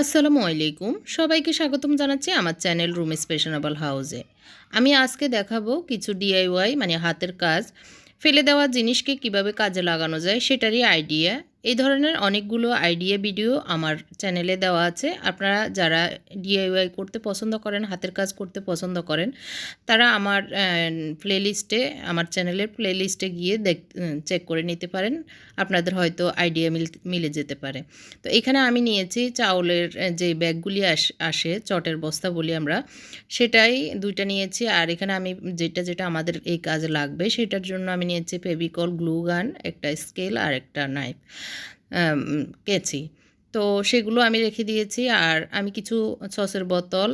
আসসালামু আলাইকুম। সবাইকে স্বাগতম জানাচ্ছি আমার চ্যানেল রুম স্পেশনেবল হাউসে। আমি আজকে দেখাবো কিছু ডিআইওয়াই মানে হাতের কাজ। ফেলে দেওয়া জিনিসকে কীভাবে কাজে লাগানো যায় সেটারই আইডিয়া এই ধরনের অনেকগুলো আইডিয়া ভিডিও আমার চ্যানেলে দেওয়া আছে। আপনারা যারা ডিআইওয়াই করতে পছন্দ করেন, হাতের কাজ করতে পছন্দ করেন, তারা আমার প্লেলিস্টে আমার চ্যানেলের প্লেলিস্টে গিয়ে দেখ চেক করে নিতে পারেন। আপনাদের হয়তো আইডিয়া মিল যেতে পারে। তো এখানে আমি নিয়েছি চাউলের যে ব্যাগগুলি আস, আসে, চটের বস্তা বলি আমরা, সেটাই দুইটা নিয়েছি। আর এখানে আমি যেটা যেটা আমাদের এই কাজে লাগবে, সেটার জন্য আমি নিয়েছি ফেভিকল গ্লু গান একটা স্কেল আর একটা নাইফ কেচি তো সেগুলো আমি রেখে দিয়েছি আর আমি কিছু সসের বোতল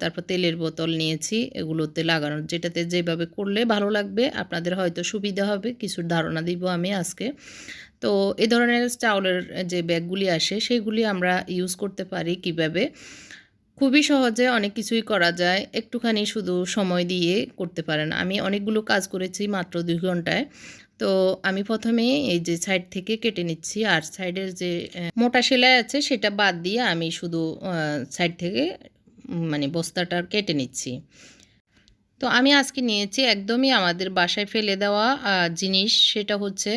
তারপর তেলের বোতল নিয়েছি এগুলোতে লাগানোর। যেটাতে যেভাবে করলে ভালো লাগবে, আপনাদের হয়তো সুবিধা হবে কিছু ধারণা দিব আমি আজকে। তো এ ধরনের চাউলের যে ব্যাগগুলি আসে, সেগুলি আমরা ইউজ করতে পারি কীভাবে? খুবই সহজে অনেক কিছুই করা যায়, একটুখানি শুধু সময় দিয়ে করতে পারেন। আমি অনেকগুলো কাজ করেছি মাত্র দুই ঘন্টায়। তো আমি প্রথমে এই যে সাইড থেকে কেটে নিচ্ছি। আর সাইডের যে মোটা সেলাই আছে সেটা বাদ দিয়ে আমি শুধু সাইড থেকে মানে বস্তাটা কেটে নিচ্ছি। তো আমি আজকে নিয়েছি একদমই আমাদের বাসায় ফেলে দেওয়া জিনিস। সেটা হচ্ছে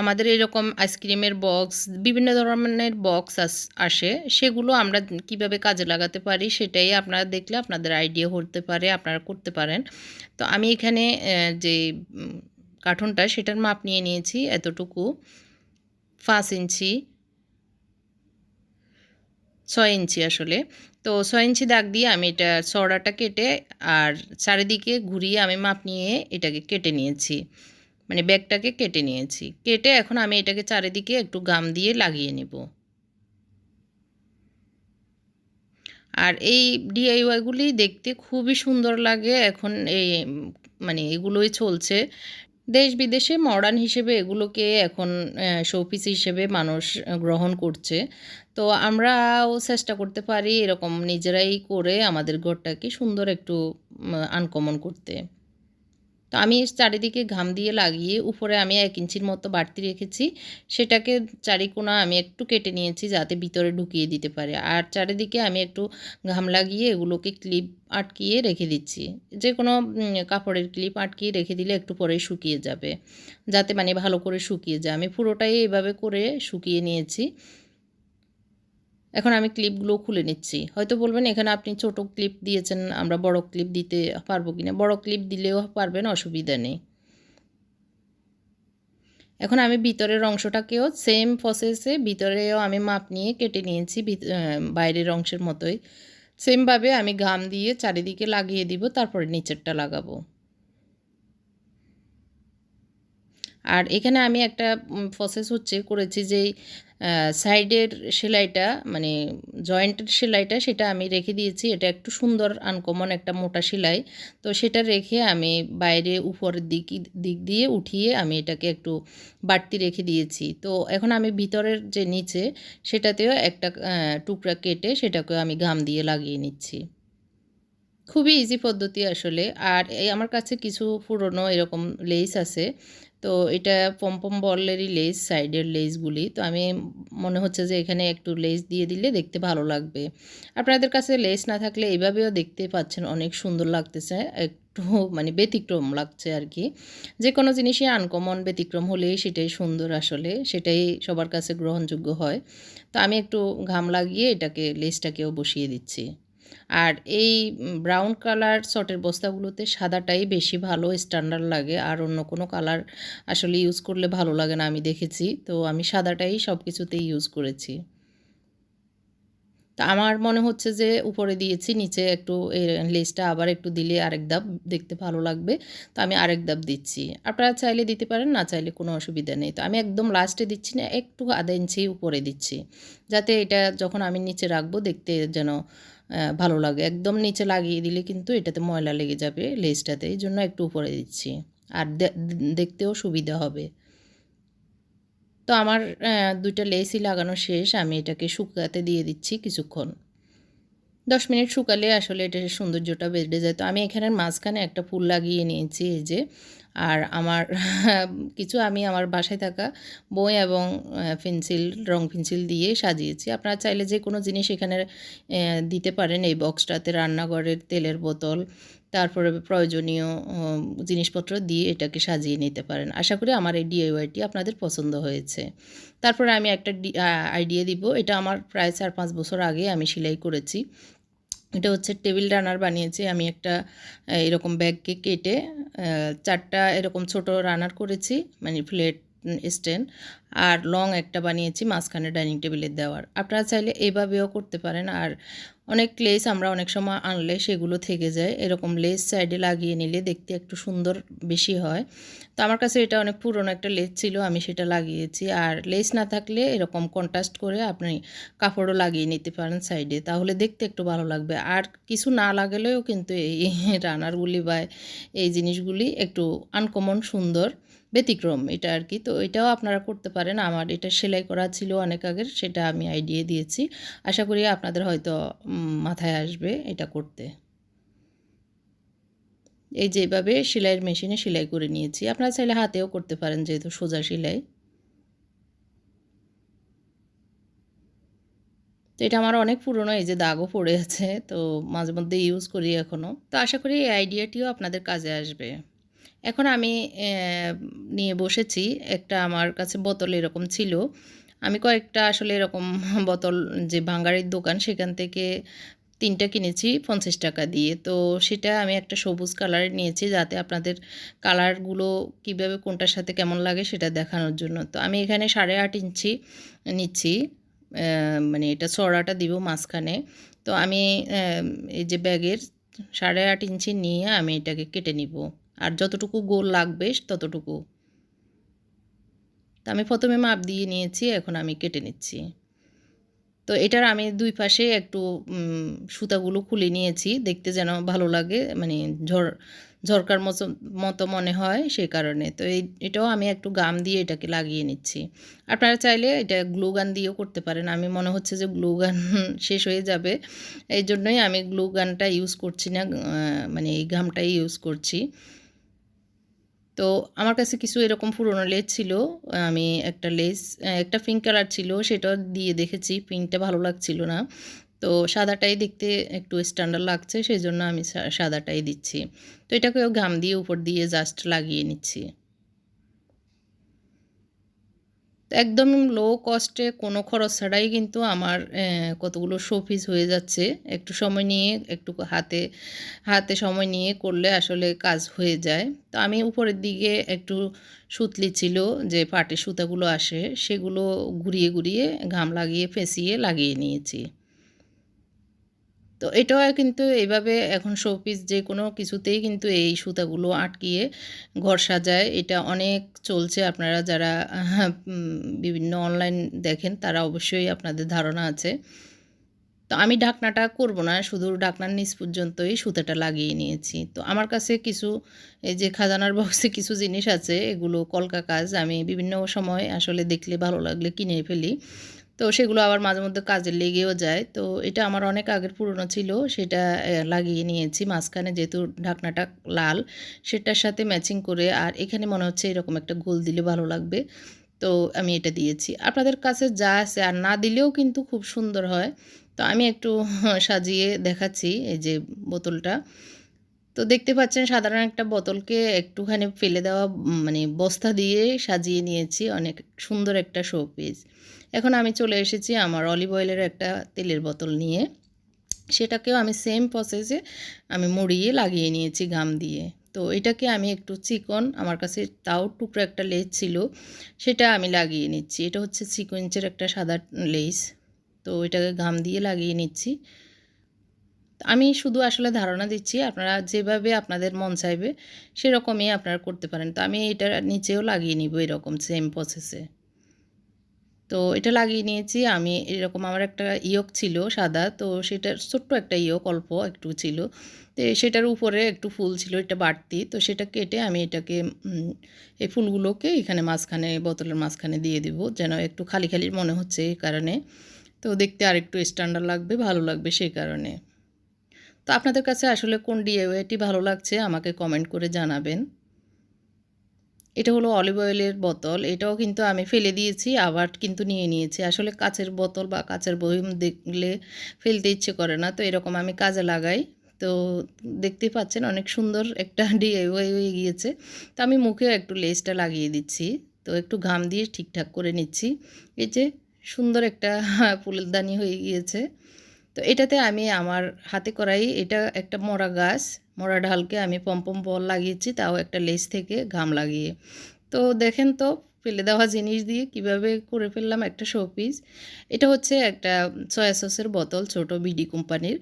আমাদের এরকম আইসক্রিমের বক্স বিভিন্ন ধরনের বক্স আসে সেগুলো আমরা কীভাবে কাজে লাগাতে পারি সেটাই আপনারা দেখলে আপনাদের আইডিয়া হতে পারে, আপনারা করতে পারেন। তো আমি এখানে যে কার্টুনটা, সেটার মাপ নিয়ে নিয়েছি এতটুকু। পাঁচ ইঞ্চি। ছয় ইঞ্চি আসলে। তো ছয় ইঞ্চি দাগ দিয়ে আমি এটা ছড়াটা কেটে আর চারিদিকে ঘুরিয়ে আমি মাপ নিয়ে এটাকে কেটে নিয়েছি। মানে ব্যাগটাকে কেটে নিয়েছি। কেটে এখন আমি এটাকে চারিদিকে একটু গাম দিয়ে লাগিয়ে নেব। আর এই ডিআইওয়াইগুলি দেখতে খুবই সুন্দর লাগে। এখন এই মানে এগুলোই চলছে। দেশ বিদেশে মডার্ন হিসেবে এগুলোকে এখন শোপিস হিসেবে মানুষ গ্রহণ করছে। তো আমরাও চেষ্টা করতে পারি এরকম নিজেরাই করে আমাদের ঘরটাকে সুন্দর একটু আনকমন করতে। তো আমি চারিদিকে ঘাম দিয়ে লাগিয়ে উপরে আমি এক ইঞ্চির মতো বাড়তি রেখেছি। সেটাকে চারিকোনা আমি একটু কেটে নিয়েছি যাতে ভিতরে ঢুকিয়ে দিতে পারে। আর চারিদিকে আমি একটু ঘাম লাগিয়ে এগুলোকে ক্লিপ আটকিয়ে রেখে দিচ্ছি। যে কোনো কাপড়ের ক্লিপ আটকিয়ে রেখে দিলে একটু পরে শুকিয়ে যাবে। যাতে মানে ভালো করে শুকিয়ে যায়। আমি পুরোটাই এভাবে করে শুকিয়ে নিয়েছি। এখন আমি ক্লিপগুলো খুলে নিচ্ছি। হয়তো বলবেন, এখানে আপনি ছোট ক্লিপ দিয়েছেন, আমরা বড় ক্লিপ দিতে পারব কি না বড় ক্লিপ দিলেও পারবেন, অসুবিধা নেই। এখন আমি ভিতরের অংশটাকেও সেম প্রসেসে ভিতরেও আমি মাপ নিয়ে কেটে নিয়েছি বাইরের অংশের মতোই। সেমভাবে আমি ঘাম দিয়ে চারিদিকে লাগিয়ে দিব, তারপরে নিচেরটা লাগাবো। আর এখানে আমি একটা প্রসেস হচ্ছে করেছি যে সাইডের সেলাইটা মানে জয়েন্টের সেলাইটা সেটা আমি রেখে দিয়েছি। এটা একটু সুন্দর আনকমন একটা মোটা সেলাই। তো সেটা রেখে আমি বাইরে উপরের দিক দিক দিয়ে উঠিয়ে আমি এটাকে একটু বাড়তি রেখে দিয়েছি। তো এখন আমি ভিতরের যে নিচে সেটাতেও একটা টুকরা কেটে সেটাকে আমি গাম দিয়ে লাগিয়ে নিচ্ছি। খুবই ইজি পদ্ধতি আসলে। আর এই আমার কাছে কিছু পুরনো এরকম লেস আছে। তো এটা পম্পম বলেরই লেস সাইডের লেসগুলি তো আমি মনে হচ্ছে যে এখানে একটু লেস দিয়ে দিলে দেখতে ভালো লাগবে। আপনাদের কাছে লেস না থাকলে এইভাবেও দেখতে পাচ্ছেন অনেক সুন্দর লাগতেছে, একটু মানে ব্যতিক্রম লাগছে আর কি যে কোনো জিনিসই আনকমন ব্যতিক্রম হলেই সেটাই সুন্দর আসলে, সেটাই সবার কাছে গ্রহণযোগ্য হয়। তো আমি একটু ঘাম লাগিয়ে এটাকে লেসটাকেও বসিয়ে দিচ্ছি। আর এই ব্রাউন কালার শর্টের বস্তাগুলোতে সাদাটাই বেশি ভালো স্ট্যান্ডার্ড লাগে। আর অন্য কোনো কালার আসলে ইউজ করলে ভালো লাগে না, আমি দেখেছি। তো আমি সাদাটাই সব কিছুতেই ইউজ করেছি। তা আমার মনে হচ্ছে যে উপরে দিয়েছি, নিচে একটু লেসটা আবার একটু দিলে আরেক ধাপ দেখতে ভালো লাগবে। তো আমি আরেক ধাপ দিচ্ছি। আপনারা চাইলে দিতে পারেন, না চাইলে কোনো অসুবিধা নেই। তো আমি একদম লাস্টে দিচ্ছি না, একটু আধা ইঞ্চি উপরে দিচ্ছি। যাতে এটা যখন আমি নিচে রাখব, দেখতে যেন ভালো লাগে। একদম নিচে লাগিয়ে দিলে কিন্তু এটাতে ময়লা লেগে যাবে লেসটাতে এই জন্য একটু উপরে দিচ্ছি। আর দেখতেও সুবিধা হবে। তো আমার দুইটা লেসই লাগানো শেষ। আমি এটাকে শুকাতে দিয়ে দিচ্ছি কিছুক্ষণ। দশ মিনিট শুকালে আসলে এটার সৌন্দর্যটা বেড়ে যায়। তো আমি এখানের মাঝখানে একটা ফুল লাগিয়ে নিয়েছি। এই যে আর আমার কিছু আমি আমার বাসায় থাকা বই এবং পেন্সিল, রং পেন্সিল দিয়ে সাজিয়েছি। আপনারা চাইলে যে কোনো জিনিস এখানে দিতে পারেন এই বক্সটাতে রান্নাঘরের তেলের বোতল, তারপরে প্রয়োজনীয় জিনিসপত্র দিয়ে এটাকে সাজিয়ে নিতে পারেন। আশা করি আমার এই ডিআইওয়াইটি আপনাদের পছন্দ হয়েছে। তারপরে আমি একটা আইডিয়া দিব। এটা আমার প্রায় চার পাঁচ বছর আগে আমি সেলাই করেছি। এটা হচ্ছে টেবিল রানার বানিয়েছি। আমি একটা এরকম ব্যাগকে কেটে চারটা এরকম ছোট রানার করেছি মানে প্লেট স্ট্যান্ড আর লং একটা বানিয়েছি, মাঝখানে ডাইনিং টেবিলে দেওয়ার। আপনারা চাইলে এইভাবেও করতে পারেন আর অনেক লেস আমরা অনেক সময় আনলে সেগুলো থেকে যায়। এরকম লেস সাইডে লাগিয়ে নিলে দেখতে একটু সুন্দর বেশি হয়। তো আমার কাছে এটা অনেক পুরনো একটা লেস ছিল, আমি সেটা লাগিয়েছি। আর লেস না থাকলে এরকম কন্ট্রাস্ট করে আপনি কাপড়ও লাগিয়ে নিতে পারেন সাইডে, তাহলে দেখতে একটু ভালো লাগবে। আর কিছু না লাগালেও কিন্তু এই রানারগুলি বা এই জিনিসগুলি একটু আনকমন সুন্দর। ব্যতিক্রম এটা আর কি। তো এটাও আপনারা করতে পারেন। আমার এটা সেলাই করা ছিল অনেক আগের, সেটা আমি আইডিয়া দিয়েছি। আশা করি আপনাদের হয়তো মাথায় আসবে এটা করতে। এই যেভাবে সেলাইয়ের মেশিনে সেলাই করে নিয়েছি। আপনারা চাইলে হাতেও করতে পারেন যেহেতু সোজা সেলাই। তো এটা আমার অনেক পুরনো, এই যে দাগও পড়ে আছে, তো মাঝে মধ্যে ইউজ করি এখনও তো আশা করি এই আইডিয়াটিও আপনাদের কাজে আসবে। এখন আমি নিয়ে বসেছি। একটা আমার কাছে বোতল এরকম ছিল। আমি কয়েকটা আসলে এরকম বোতল, যে ভাঙ্গারির দোকান, সেখান থেকে তিনটা কিনেছি পঞ্চাশ টাকা দিয়ে। তো সেটা আমি একটা সবুজ কালারের নিয়েছি, যাতে আপনাদের কালারগুলো কীভাবে কোনটার সাথে কেমন লাগে সেটা দেখানোর জন্য। তো আমি এখানে সাড়ে আট ইঞ্চি নিচ্ছি মানে এটা চড়াটা দিব মাঝখানে। তো আমি এই যে ব্যাগের সাড়ে আট ইঞ্চি নিয়ে আমি এটাকে কেটে নিব। আর যতটুকু গোল লাগবে ততটুকু। তো আমি প্রথমে মাপ দিয়ে নিয়েছি, এখন আমি কেটে নিচ্ছি। তো এটার আমি দুই পাশে একটু সুতাগুলো খুলে নিয়েছি, দেখতে যেন ভালো লাগে মানে ঝড় ঝরকার মতো মতো মনে হয় সেই কারণে। তো এই, এটাও আমি একটু গাম দিয়ে এটাকে লাগিয়ে নিচ্ছি। আপনারা চাইলে এটা গ্লু গান দিয়েও করতে পারেন, আমি মনে হচ্ছে যে গ্লু গান শেষ হয়ে যাবে। এই জন্যই আমি গ্লু গানটা ইউজ করছি না মানে এই গামটাই ইউজ করছি। তো আমার কাছে কিছু এরকম পুরনো লেজ ছিল, আমি একটা লেজ, একটা পিঙ্ক কালার ছিল সেটা দিয়ে দেখেছি পিঙ্কটা ভালো লাগছিল না। তো সাদাটাই দেখতে একটু স্ট্যান্ডার্ড লাগছে সেই জন্য আমি সাদাটাই দিচ্ছি। তো এটাকেও ঘাম দিয়ে উপর দিয়ে জাস্ট লাগিয়ে নিচ্ছি তো একদম লো কস্টে কোনো খরচ ছাড়াই কিন্তু আমার কতগুলো শোপিস হয়ে যাচ্ছে। একটু সময় নিয়ে, একটু হাতে হাতে সময় নিয়ে করলে আসলে কাজ হয়ে যায়। তো আমি উপরের দিকে একটু সুতলি ছিল যে পাটের সুতাগুলো আসে, সেগুলো ঘুরিয়ে ঘুরিয়ে ঘাম লাগিয়ে, ফেঁসিয়ে লাগিয়ে নিয়েছি। তো এটাও কিন্তু এইভাবে এখন শোপিস যে কোনো কিছুতেই কিন্তু এই সুতাগুলো আটকিয়ে ঘর সাজায়। এটা অনেক চলছে। আপনারা যারা বিভিন্ন অনলাইন দেখেন, তারা অবশ্যই আপনাদের ধারণা আছে। তো আমি ঢাকনাটা করব না, শুধু ঢাকনার নিচ পর্যন্তই সুতাটা লাগিয়ে নিয়েছি। তো আমার কাছে কিছু, এই যে খাজানার বক্সে কিছু জিনিস আছে, এগুলো কলকা কাজ। আমি বিভিন্ন সময় আসলে দেখলে ভালো লাগলে কিনে ফেলি। তো সেগুলো আবার মাঝে মধ্যে কাজে লেগেও যায়। তো এটা আমার অনেক আগের পুরনো ছিল, সেটা লাগিয়ে নিয়েছি। মাঝখানে যেহেতু ঢাকনাটা লাল, সেটার সাথে ম্যাচিং করে আর এখানে মনে হচ্ছে এরকম একটা গোল দিলে ভালো লাগবে। তো আমি এটা দিয়েছি। আপনাদের কাছে যা আছে আর না দিলেও কিন্তু খুব সুন্দর হয়। তো আমি একটু সাজিয়ে দেখাচ্ছি এই যে বোতলটা। তো দেখতে পাচ্ছেন সাধারণ একটা বোতলকে একটুখানি ফেলে দেওয়া মানে বস্তা দিয়ে সাজিয়ে নিয়েছি। অনেক সুন্দর একটা শো পিস এখন আমি চলে এসেছি আমার অলিভ অয়েলের একটা তেলের বোতল নিয়ে। সেটাকেও আমি সেম প্রসেসে আমি মুড়িয়ে লাগিয়ে নিয়েছি গাম দিয়ে। তো এটাকে আমি একটু চিকন, আমার কাছে তাও টুকরো একটা লেস ছিল, সেটা আমি লাগিয়ে নিচ্ছি। এটা হচ্ছে সিকোয়েন্সের একটা সাদা লেস তো এটাকে ঘাম দিয়ে লাগিয়ে নিচ্ছি। আমি শুধু আসলে ধারণা দিচ্ছি, আপনারা যেভাবে আপনাদের মন চাইবে, সেরকমই আপনারা করতে পারেন। তো আমি এটা নিচেও লাগিয়ে নিব এরকম সেম প্রসেসে তো এটা লাগিয়ে নিয়েছি। আমি এরকম আমার একটা ইয়ক ছিল সাদা, তো সেটার ছোট্ট একটা ইয়ক অল্প একটু ছিল। তো সেটার উপরে একটু ফুল ছিল এটা বাড়তি। তো সেটা কেটে আমি এটাকে এই ফুলগুলোকে এখানে মাঝখানে, বোতলের মাঝখানে দিয়ে দিব, যেন একটু খালি খালি মনে হচ্ছে এই কারণে। তো দেখতে আর একটু স্ট্যান্ডার্ড লাগবে, ভালো লাগবে সেই কারণে। তো আপনাদের কাছে আসলে কোন ডিএওয়েটি ভালো লাগছে, আমাকে কমেন্ট করে জানাবেন। এটা হলো অলিভ অয়েলের বোতল, এটাও কিন্তু আমি ফেলে দিয়েছি, আবার কিন্তু নিয়ে নিয়েছি। আসলে কাচের বোতল বা কাচের বহিম দেখলে ফেলতে ইচ্ছে করে না, তো এরকম আমি কাজে লাগাই। তো দেখতে পাচ্ছেন অনেক সুন্দর একটা ডিআইওয়াই হয়ে গিয়েছে। তো আমি মুখেও একটু লেসটা লাগিয়ে দিচ্ছি, তো একটু ঘাম দিয়ে ঠিকঠাক করে নিচ্ছি। এই যে সুন্দর একটা ফুলদানি হয়ে গিয়েছে। তো এটাতে আমি আমার হাতে করাই এটা একটা মরা গাছ। মরা ঢালকে আমি পম্পম বল লাগিয়েছি, তাও একটা লেস থেকে ঘাম লাগিয়ে। তো দেখেন তো, ফেলে দেওয়া জিনিস দিয়ে কীভাবে করে ফেললাম একটা শোপিস। এটা হচ্ছে একটা সয়া সসের বোতল, ছোট বিডি কোম্পানির।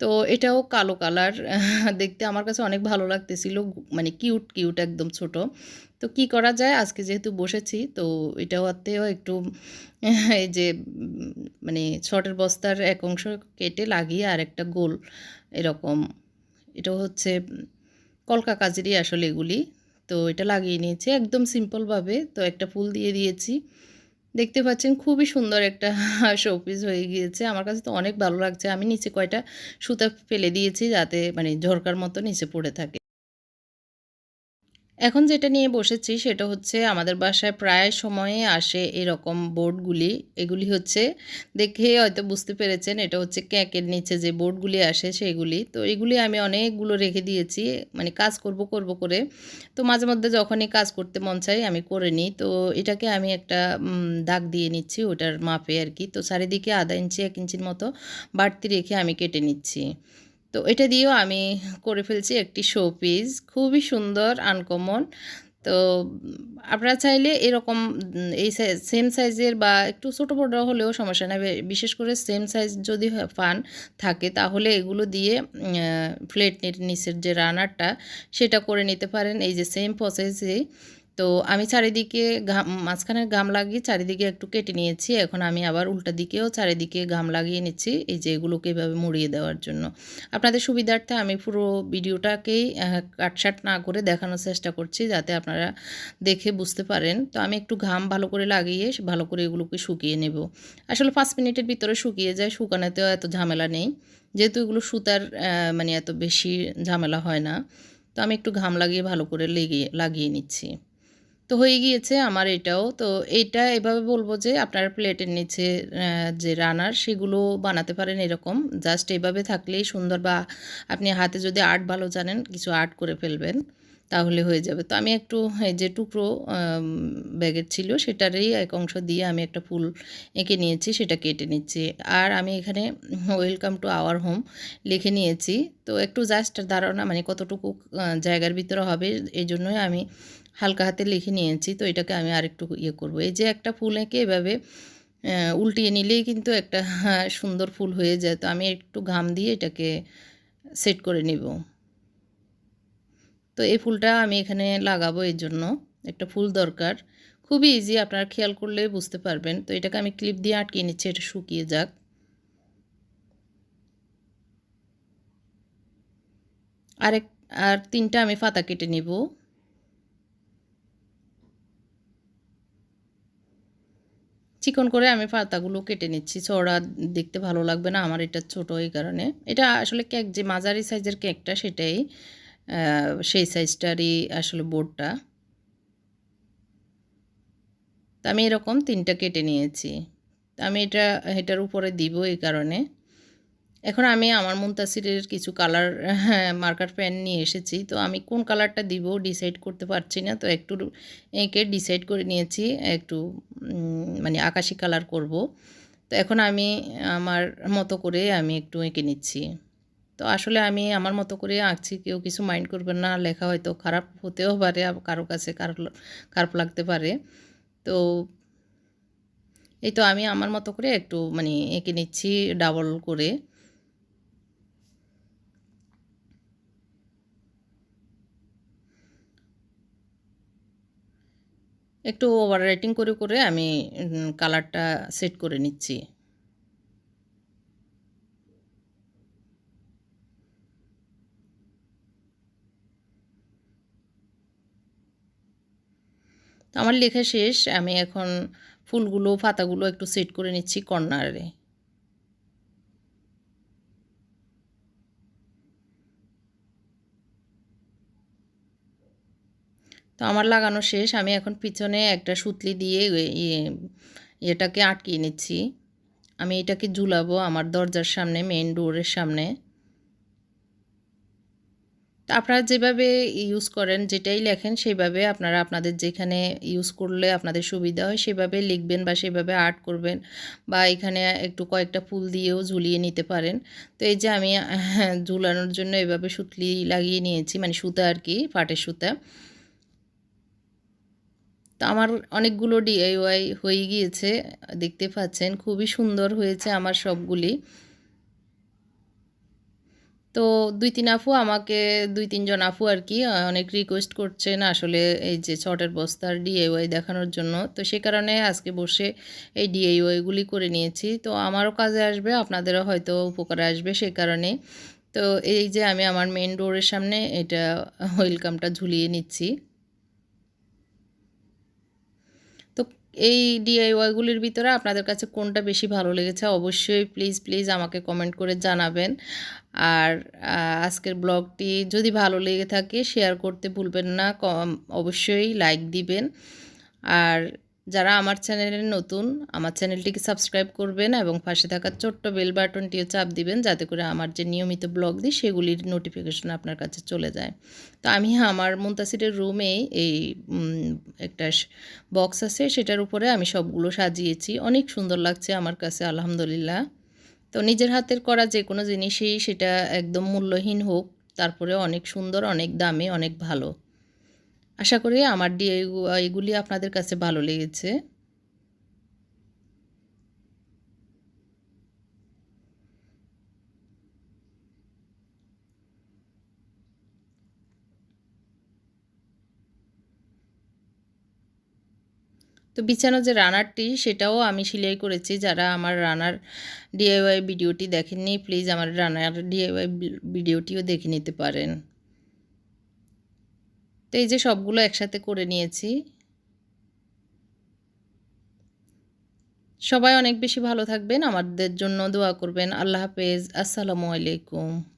তো এটাও কালো কালার। দেখতে আমার কাছে অনেক ভালো লাগতেছিল। মানে কিউট কিউট একদম ছোট। তো কি করা যায়? আজকে যেহেতু বসেছি, তো এটাও এটাতেও একটু এই যে মানে শর্টের বস্তার এক অংশ কেটে লাগিয়ে আর একটা গোল এরকম। এটা হচ্ছে কলকা কাজেরই আসলে এগুলি। তো এটা লাগিয়ে নিয়েছি একদম সিম্পলভাবে তো একটা ফুল দিয়ে দিয়েছি। দেখতে পাচ্ছেন খুবই সুন্দর একটা শোপিস হয়ে গিয়েছে। আমার কাছে তো অনেক ভালো লাগছে। আমি নিচে কয়টা সুতা ফেলে দিয়েছি যাতে মানে ঝরকার মতো নিচে পড়ে থাকে। এখন যেটা নিয়ে বসেছি সেটা হচ্ছে আমাদের বাসায় প্রায় সময়ে আসে এরকম বোর্ডগুলি। এগুলি হচ্ছে দেখে হয়তো বুঝতে পেরেছেন, এটা হচ্ছে ক্যাকের নিচে যে বোর্ডগুলি আসে সেগুলি। তো এগুলি আমি অনেকগুলো রেখে দিয়েছি মানে কাজ করব করব করে। তো মাঝে মধ্যে যখনই কাজ করতে মন চাই আমি করে নিই। তো এটাকে আমি একটা দাগ দিয়ে নিচ্ছি ওটার মাপে আর কি। তো চারিদিকে আধা ইঞ্চি, এক ইঞ্চির মতো বাড়তি রেখে আমি কেটে নিচ্ছি। তো এটা দিয়েও আমি করে ফেলছি একটি শো পিস খুবই সুন্দর আনকমন তো আপনারা চাইলে এরকম এই সেম সাইজের বা একটু ছোটো বড়ো হলেও সমস্যা নেই। বিশেষ করে সেম সাইজ যদি পান থাকে, তাহলে এগুলো দিয়ে প্লেটের নিচের যে রানারটা সেটা করে নিতে পারেন। এই যে সেম প্রসেসেই তো আমি চারিদিকে ঘাম, মাঝখানে ঘাম লাগিয়ে চারিদিকে একটু কেটে নিয়েছি। এখন আমি আবার উল্টা দিকেও চারিদিকে ঘাম লাগিয়ে নিচ্ছি, এই যে এগুলোকে এভাবে মুড়িয়ে দেওয়ার জন্য। আপনাদের সুবিধার্থে আমি পুরো ভিডিওটাকেই কাটসাট না করে দেখানোর চেষ্টা করছি যাতে আপনারা দেখে বুঝতে পারেন। তো আমি একটু ঘাম ভালো করে লাগিয়ে, ভালো করে এগুলোকে শুকিয়ে নেব। আসলে পাঁচ মিনিটের ভিতরে শুকিয়ে যায়, শুকানোতেও এত ঝামেলা নেই। যেহেতু এগুলো সুতার মানে এত বেশি ঝামেলা হয় না। তো আমি একটু ঘাম লাগিয়ে ভালো করে লেগে, লাগিয়ে নিচ্ছি। তো হয়ে গিয়েছে আমার এটাও। তো এইটা এভাবে বলব যে আপনার প্লেটের নিচে যে রানার সেগুলো বানাতে পারেন এরকম। জাস্ট এভাবে থাকলেই সুন্দর বা আপনি হাতে যদি আর্ট ভালো জানেন, কিছু আর্ট করে ফেলবেন, তাহলে হয়ে যাবে। তো আমি একটু যে টুকরো ব্যাগের ছিল সেটারই এক অংশ দিয়ে আমি একটা ফুল এঁকে নিয়েছি, সেটা কেটে নিচ্ছি। আর আমি এখানে ওয়েলকাম টু আওয়ার হোম লিখে নিয়েছি। তো একটু জাস্ট ধারণা মানে কতটুকু জায়গার ভিতরে হবে এই জন্যই আমি হালকা হাতে লিখে নিয়েছি, তো এটাকে আমি আরেকটু ইয়ে করব। এই যে একটা ফুল এঁকে এভাবে উল্টিয়ে নিলেই কিন্তু একটা সুন্দর ফুল হয়ে যায়, তো আমি একটু ঘাম দিয়ে এটাকে সেট করে নিব। তো এই ফুলটা আমি এখানে লাগাবো এর জন্য, একটা ফুল দরকার। খুবই ইজি আপনারা খেয়াল করলে বুঝতে পারবেন। তো এটাকে আমি ক্লিপ দিয়ে আটকে নিচ্ছি, এটা শুকিয়ে যাক। আরেক, আর তিনটা আমি ফাতা কেটে নিব। চিকন করে আমি পাতাগুলো কেটে নিচ্ছি। চড়া দেখতে ভালো লাগবে না, আমার এটা ছোট এই কারণে। এটা আসলে কেক, যে মাঝারি সাইজের কেকটা সেটাই সেই সাইজটারই আসলে বোর্ডটা। তা আমি এরকম তিনটা কেটে নিয়েছি। আমি এটা, এটার উপরে দিব এই কারণে। এখন আমি আমার মুন্তাসিরের কিছু কালার মার্কার পেন নিয়ে এসেছি। তো আমি কোন কালারটা দিব ডিসাইড করতে পারছি না। তো একটু এঁকে ডিসাইড করে নিয়েছি, একটু মানে আকাশি কালার করব। তো এখন আমি আমার মতো করে আমি একটু এঁকে নিচ্ছি। তো আসলে আমি আমার মতো করে আঁকছি, কেউ কিছু মাইন্ড করবেন না। লেখা হয়তো খারাপ হতেও পারে কারও কাছে খারাপ লাগতে পারে। তো এই তো আমি আমার মতো করে একটু মানে এঁকে নিচ্ছি ডাবল করে। একটু ওভার রাইটিং করে করে আমি কালারটা সেট করে নিচ্ছি। আমার লেখা শেষ, আমি এখন ফুলগুলো, পাতাগুলো একটু সেট করে নিচ্ছি কর্নারে। তো আমার লাগানো শেষ। আমি এখন পিছনে একটা সুতলি দিয়ে এটাকে আটকিয়ে নিচ্ছি। আমি এটাকে ঝুলাবো আমার দরজার সামনে মেন ডোরের সামনে। আপনারা যেভাবে ইউজ করেন, যেটাই লেখেন সেইভাবে আপনারা আপনাদের যেখানে ইউজ করলে আপনাদের সুবিধা হয়, সেভাবে লিখবেন বা সেভাবে আর্ট করবেন বা এখানে একটু কয়েকটা ফুল দিয়েও ঝুলিয়ে নিতে পারেন। তো এই যে আমি ঝুলানোর জন্য এভাবে সুতলি লাগিয়ে নিয়েছি মানে সুতা আর কি, পাটের সুতা। তো আমার অনেকগুলো ডিআইওয়াই হয়ে গিয়েছে, দেখতে পাচ্ছেন, খুবই সুন্দর হয়েছে আমার সবগুলি। তো দুই তিন আফু আমাকে দুই তিনজন আফু আর কি অনেক রিকোয়েস্ট করছেন আসলে এই যে ছটের বস্তার ডিআইওয়াই দেখানোর জন্য। তো সে কারণে আজকে বসে এই ডিআইওয়াইগুলি করে নিয়েছি। তো আমারও কাজে আসবে, আপনাদেরও হয়তো উপকারে আসবে সে কারণে। তো এই যে আমি আমার মেন ডোরের সামনে এটা ওয়েলকামটা ঝুলিয়ে নিচ্ছি। এই ডিআইওয়াইগুলির ভিতরে আপনাদের কাছে কোনটা বেশি ভালো লেগেছে অবশ্যই প্লিজ প্লিজ আমাকে কমেন্ট করে জানাবেন। আর আজকের ব্লগটি যদি ভালো লেগে থাকে শেয়ার করতে ভুলবেন না অবশ্যই লাইক দিবেন। আর যারা আমার চ্যানেলে নতুন, আমার চ্যানেলটিকে সাবস্ক্রাইব করবেন এবং পাশে থাকা ছোট্ট বেল বাটনটিও চাপ দিবেন যাতে করে আমার যে নিয়মিত ব্লগ দিই, সেগুলির নোটিফিকেশন আপনার কাছে চলে যায়। তো আমি আমার মুন্তাসিরের রুমে এই একটা বক্স আছে, সেটার উপরে আমি সবগুলো সাজিয়েছি। অনেক সুন্দর লাগছে আমার কাছে, আলহামদুলিল্লাহ। তো নিজের হাতের করা যে কোনো জিনিসই সেটা একদম মূল্যহীন হোক তারপরে অনেক সুন্দর, অনেক দামে, অনেক ভালো। আশা করি আমার এগুলি আপনাদের কাছে ভালো লেগেছে। তো বিছানো যে রানারটি, সেটাও আমি সেলাই করেছি। যারা আমার রানার ডিআইওয়াই ভিডিওটি দেখেননি প্লিজ আমার রানার ডিআইওয়াই ভিডিওটিও দেখে নিতে পারেন। তো এই যে সবগুলো একসাথে করে নিয়েছি। সবাই অনেক বেশি ভালো থাকবেন, আমাদের জন্য দোয়া করবেন। আল্লাহ হাফেজ, আসসালামু আলাইকুম।